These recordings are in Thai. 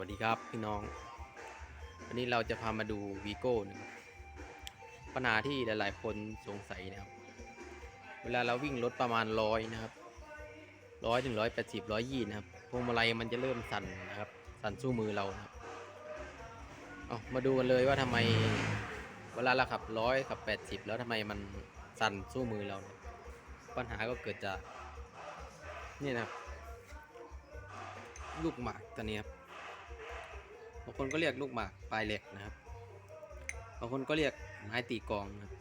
วัสดีครับพี่น้อง วันนี้เราจะพามาดูวีโก้นะครับปัญหาที่หลาย ๆ คนสงสัยนะครับ เวลาเราวิ่งรถประมาณร้อยนะครับร้อยถึงร้อยแปดสิบร้อยยี่นะครับพวงมาลัยมันจะเริ่มสั่นนะครับ สั่นสู้มือเรานะครับเอามาดูกันเลยว่าทำไมเวลาเราขับร้อยขับแปดสิบแล้วทำไมมันสั่นสู้มือเรา ปัญหาก็เกิดจากนี่นะครับลูกหมากตัวนี้ครับ คนก็เรียกลูกหมากปลายเหล็กนะครับ บางคนก็เรียกไม้ตีกองนะครับ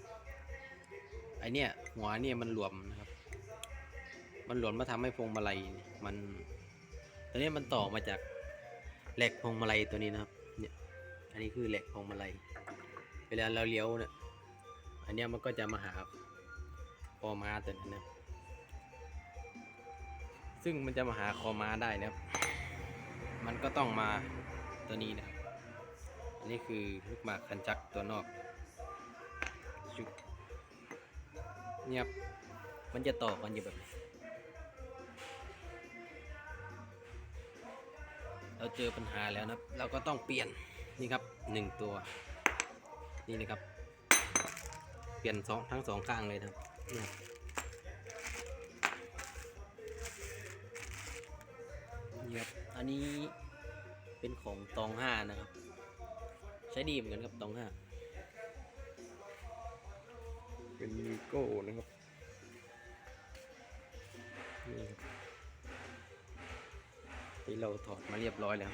ไอเนี้ยหัวเนี่ยมันหลวมนะครับ มันหลวมมาทำให้พวงมาลัยเนี่ยมันตัวนี้มันต่อมาจากเหล็กพวงมาลัยตัวนี้นะครับ เนี่ย อันนี้คือเหล็กพวงมาลัย เวลาเราเลี้ยวเนี่ย อันเนี้ยมันก็จะมาหาคอม้าตัวนั้นนะ ซึ่งมันจะมาหาคอม้าได้นะครับ มันก็ต้องมา ตัวนี้นะอันนี้คือลูกหมากคันจักรตัวนอกชุบเนี่ยครับมันจะต่อกันอยู่แบบนี้เราเจอปัญหาแล้วนะเราก็ต้องเปลี่ยนนี่ครับหนึ่งตัว นี่นะครับ เปลี่ยนสองทั้งสองข้างเลยนะครับนี่ครับอันนี้ เป็นของตองห้านะครับ ใช้ดีเหมือนกันครับตองห้าเป็นวีโก้นะครับนี่ครับที่เราถอดมาเรียบร้อยแล้ว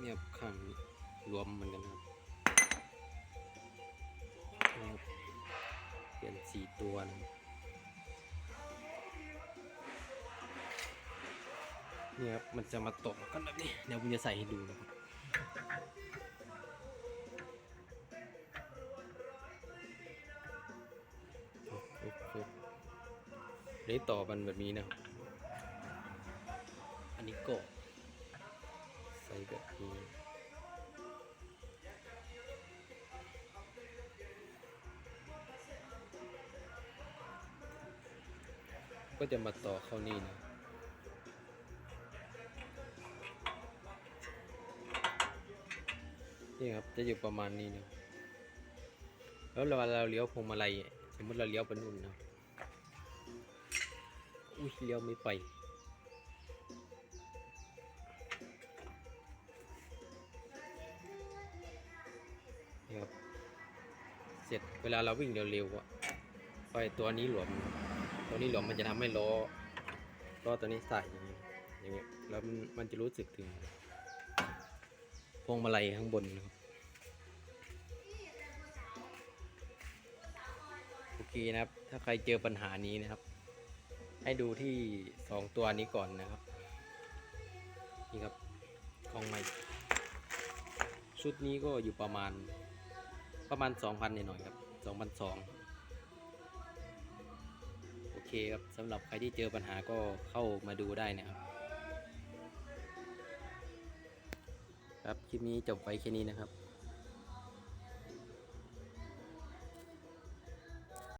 เนี่ยครับข้างนี้รวมเหมือนกันครับนี่ครับเปลี่ยนสี่ตัวนะครับ นี่ยครับมันจะมาตกกันแบบนี้เดี๋ยวผมจะใส่ให้ดูนะครับนี่ต่อมันแบบนี้นะ อันนี้ก็ใส่แบบนี้ก็จะมาต่อเข้านี่นะ นี่ครับจะอยู่ประมาณนี้นะแล้วเวลาเราเลี้ยวพวงมาลัยสมมติเราเลี้ยวไปนู่นนะอุ้ยเลี้ยวไม่ไปนี่ครับเสร็จเวลาเราวิ่งเร็วๆอะไฟตัวนี้หลวม ตัวนี้หลวมมันจะทำให้ล้อล้อตัวนี้ใส่อย่างนี้อย่างเงี้ยแล้วมันจะรู้สึกถึง วงมาลัยข้างบนนะครับโอเคนะครับ ถ้าใครเจอปัญหานี้นะครับ ให้ดูที่สองตัวนี้ก่อนนะครับ นี่ครับกองใหม่ ชุดนี้ก็อยู่ประมาณประมาณ 2,000หน่อยครับ2,200โอเคครับสำหรับใครที่เจอปัญหาก็เข้ามาดูได้นะครับ ครับคลิปนี้จบไว้แค่นี้นะครับ